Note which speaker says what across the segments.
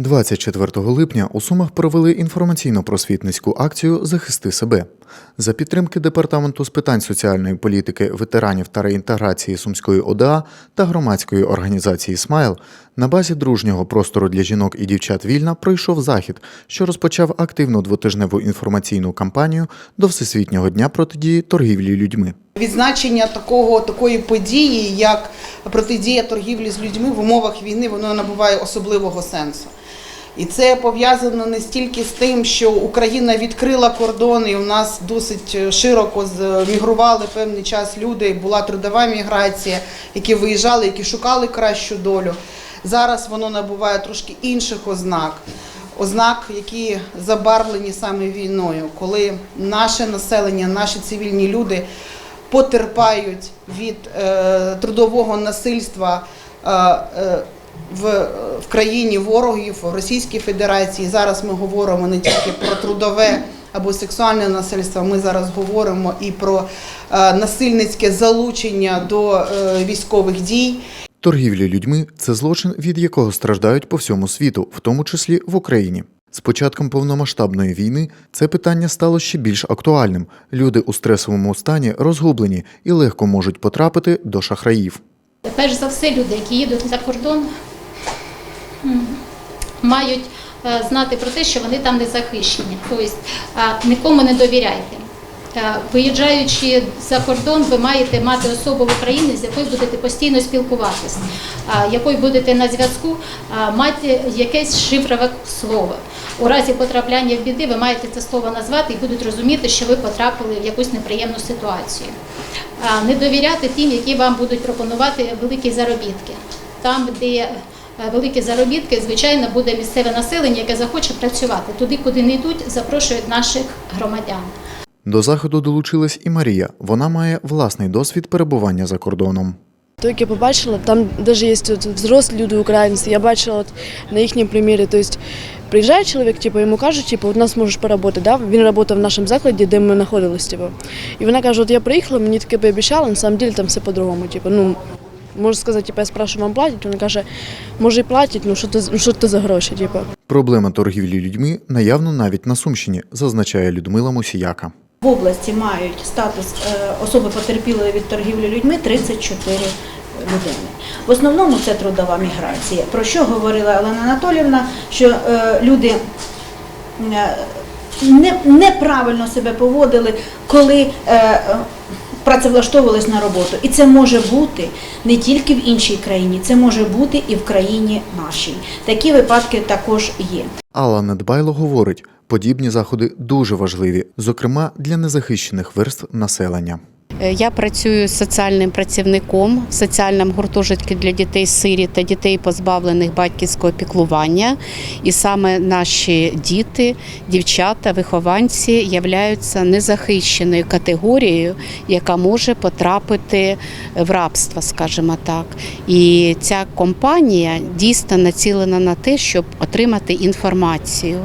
Speaker 1: 24 липня у Сумах провели інформаційно-просвітницьку акцію Захисти себе за підтримки департаменту з питань соціальної політики, ветеранів та реінтеграції Сумської ОДА та громадської організації Смайл на базі дружнього простору для жінок і дівчат Вільна пройшов захід, що розпочав активну двотижневу інформаційну кампанію до Всесвітнього дня протидії торгівлі людьми.
Speaker 2: Відзначення такого такої події, як протидія торгівлі з людьми в умовах війни, воно набуває особливого сенсу. І це пов'язано не стільки з тим, що Україна відкрила кордони, і у нас досить широко мігрували певний час люди. Була трудова міграція, які виїжджали, які шукали кращу долю. Зараз воно набуває трошки інших ознак. Ознак, які забарвлені саме війною, коли наше населення, наші цивільні люди потерпають від е, трудового насильства е, е, в, в країні ворогів в Російській Федерації. Зараз ми говоримо не тільки про трудове або сексуальне насильство. Ми зараз говоримо і про е, насильницьке залучення до е, військових дій.
Speaker 1: Торгівля людьми це злочин, від якого страждають по всьому світу, в тому числі в Україні. З початком повномасштабної війни це питання стало ще більш актуальним. Люди у стресовому стані розгублені і легко можуть потрапити до шахраїв.
Speaker 3: Перш за все, люди, які їдуть за кордон, мають е, знати про те, що вони там не захищені. Тобто е, нікому не довіряйте. Е, Виїжджаючи за кордон, ви маєте мати особу в Україні, з якою будете постійно спілкуватися, якою будете на зв'язку, мати якесь шифрове слово. У разі потрапляння в біди ви маєте це слово назвати і будуть розуміти, що ви потрапили в якусь неприємну ситуацію. Не довіряти тим, які вам будуть пропонувати великі заробітки. Там, де великі заробітки, звичайно, буде місцеве населення, яке захоче працювати. Туди, куди не йдуть, запрошують наших громадян.
Speaker 1: До заходу долучилась і Марія. Вона має власний досвід перебування за кордоном.
Speaker 4: То, як я побачила, там навіть є от взрослі люди українці. Я бачила от на їхньому примірі. Тобто приїжджає чоловік, типу, йому кажуть, типу, от нас можеш поработати. Да? Він працював в нашому закладі, де ми знаходилися. Типу. І вона каже: от я приїхала, мені таке пообіцяли, на самом деле там все по-другому. Типу, ну, можу сказати, типу, я спрашиваю, вам платять? Вона каже, може і платять, ну що ти, ну, що ти за гроші? Типу.
Speaker 1: Проблема торгівлі людьми наявно навіть на Сумщині, зазначає Людмила Мусіяка.
Speaker 5: В області мають статус е, особи потерпілої від торгівлі людьми 34 людини. В основному це трудова міграція. Про що говорила Олена Анатолівна? Що е, люди е, не, неправильно себе поводили, коли працевлаштовувались на роботу. І це може бути не тільки в іншій країні, це може бути і в країні нашій. Такі випадки також є.
Speaker 1: Алла Недбайло говорить, подібні заходи дуже важливі, зокрема для незахищених верств населення.
Speaker 6: Е, Я працюю соціальним працівником в соціальному гуртожитку для дітей сиріт та дітей, позбавлених батьківського піклування. І саме наші діти, дівчата, вихованці являються незахищеною категорією, яка може потрапити в рабство, скажімо так. І ця компанія дійсно націлена на те, щоб отримати інформацію.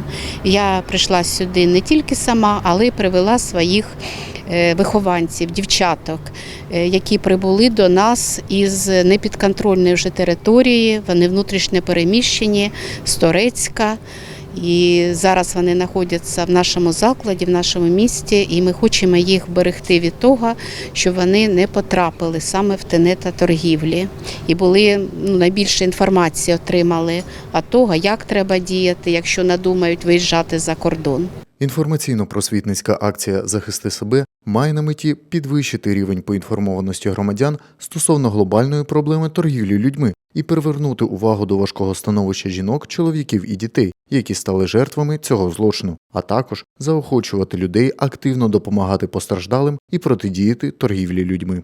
Speaker 6: Я прийшла сюди не тільки сама, але й привела своїх вихованців, дівчаток, е, які прибули до нас із непідконтрольної вже території. Вони внутрішньо переміщені з Торецька. І зараз вони знаходяться в нашому закладі, в нашому місті, і ми хочемо їх берегти від того, щоб вони не потрапили саме в тенета торгівлі і були ну, найбільше інформації отримали от того, як треба діяти, якщо надумають виїжджати за кордон.
Speaker 1: Інформаційно-просвітницька акція Захисти себе має на меті підвищити рівень поінформованості громадян стосовно глобальної проблеми торгівлі людьми і привернути увагу до важкого становища жінок, чоловіків і дітей, які стали жертвами цього злочину, а також заохочувати людей активно допомагати постраждалим і протидіяти торгівлі людьми.